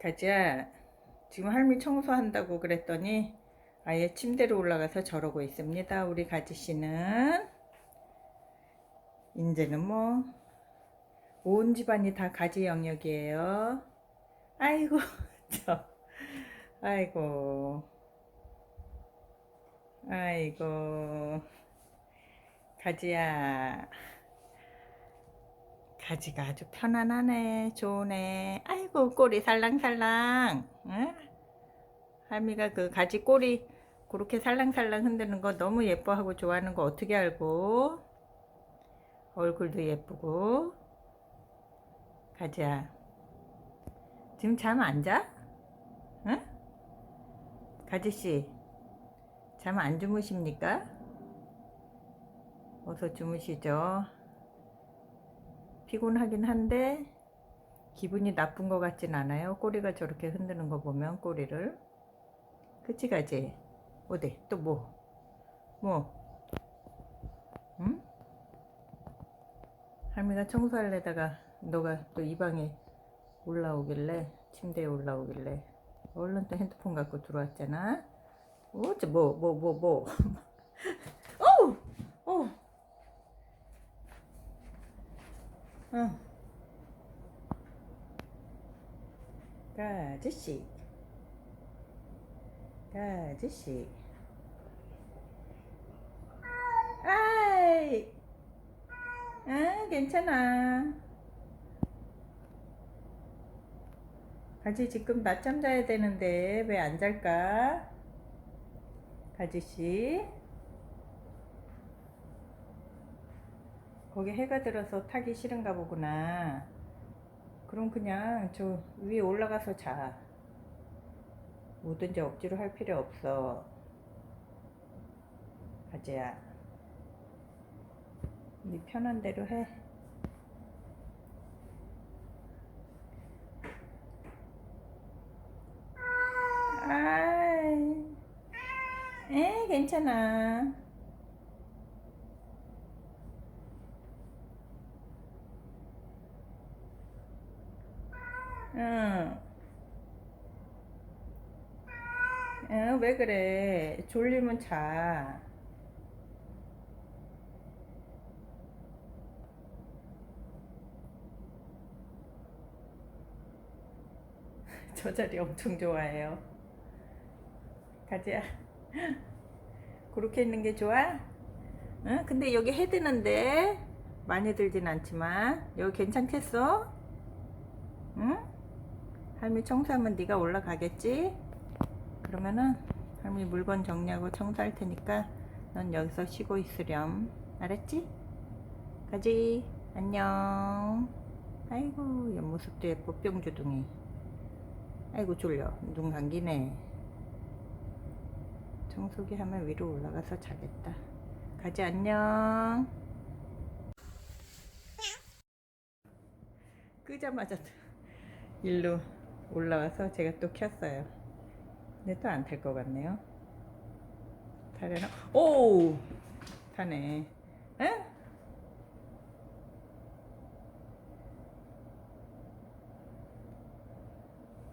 가지야 지금 할미 청소한다고 그랬더니 아예 침대로 올라가서 저러고 있습니다. 우리 가지 씨는 이제는 뭐 온 집안이 다 가지 영역이에요. 아이고 저 아이고 아이고 가지야 가지가 아주 편안하네 좋네 아이고 꼬리 살랑살랑 응? 할미가 그 가지 꼬리 그렇게 살랑살랑 흔드는 거 너무 예뻐하고 좋아하는 거 어떻게 알고 얼굴도 예쁘고 가지야 지금 잠 안 자? 응? 가지씨 잠 안 주무십니까? 어서 주무시죠 피곤하긴 한데 기분이 나쁜 것 같진 않아요. 꼬리가 저렇게 흔드는 거 보면 꼬리를 그치 가지? 어디 또 뭐? 뭐? 응? 할미가 청소하려다가 너가 또 이 방에 올라오길래 침대에 올라오길래 얼른 또 핸드폰 갖고 들어왔잖아. 어째 뭐뭐 뭐 뭐 뭐. 어 우 어. 응. 가지씨. 가지씨. 아이. 아, 괜찮아. 가지 지금 낮잠 자야 되는데 왜 안 잘까? 가지씨. 거기 해가 들어서 타기 싫은가 보구나. 그럼 그냥 저 위에 올라가서 자. 뭐든지 억지로 할 필요 없어. 가지야. 네 편한 대로 해. 아이. 에, 괜찮아. 응. 응, 왜 그래? 졸리면 자. 저 자리 엄청 좋아해요. 가지야. 그렇게 있는 게 좋아? 응? 근데 여기 해 드는데 많이 들진 않지만 여기 괜찮겠어? 응? 할미 청소하면 네가 올라가겠지? 그러면은 할미 물건 정리하고 청소할 테니까 넌 여기서 쉬고 있으렴. 알았지? 가지. 안녕. 아이고 옆모습도 예뻐 뿅주둥이. 아이고 졸려. 눈 감기네. 청소기 하면 위로 올라가서 자겠다. 가지 안녕. 끄자마자 일로 올라와서 제가 또 켰어요. 근데 또 안 탈 것 같네요. 타려나? 오! 타네. 에?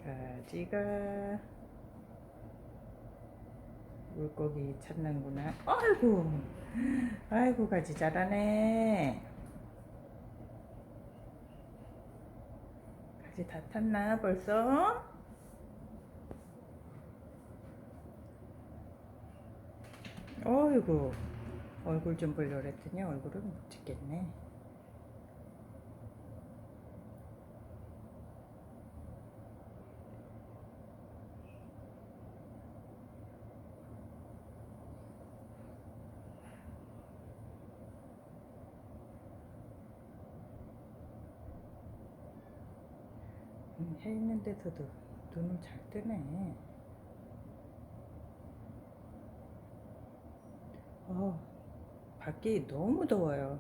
가지가 물고기 찾는구나. 아이고, 아이고 가지 잘하네. 가지 다 탔나 벌써? 어이구 얼굴 좀 보려고 했더니 얼굴을 못 찍겠네. 음, 해 있는데서도 눈을 잘 뜨네. 어, 밖이 너무 더워요.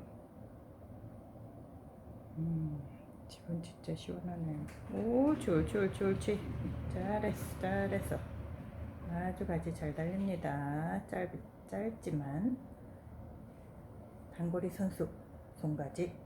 음, 집은 진짜 시원하네. 오, 좋을, 좋을, 옳지. 잘했어, 잘했어. 아주 가지 잘 달립니다. 짧, 짧지만. 단거리 선수, 송가지.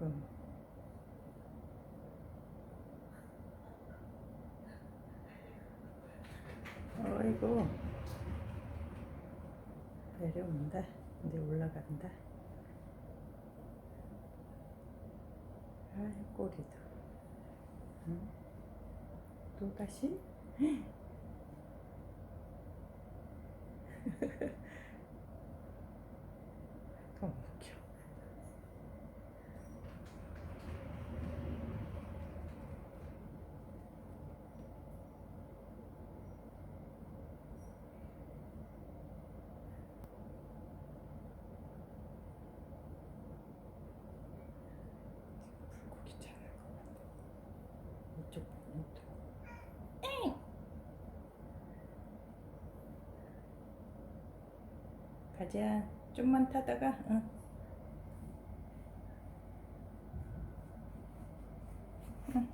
아이고. 어이구. 내려온다. 이제 올라간다. 아이, 꼬리도. 응? 또 다시? 너무 웃겨. 불고기 잘할 것 같아. 이쪽 부분도. 가자. 좀만 타다가, 응. 응.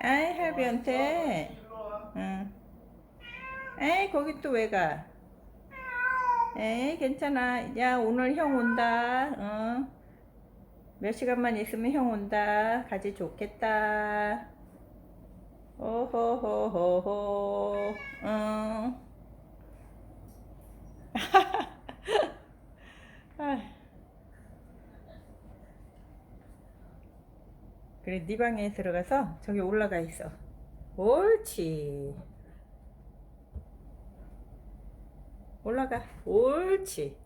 아이, 할비한테. 응. 에이, 거기 또 왜 가? 에이, 괜찮아. 야, 오늘 형 온다. 응. 몇 시간만 있으면 형 온다. 가지 좋겠다. 오호호호호. 그래, 네 방에 들어가서 저기 올라가 있어. 옳지. 올라가. 옳지.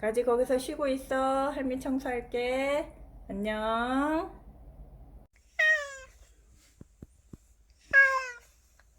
가지 거기서 쉬고 있어. 할미 청소할게. 안녕.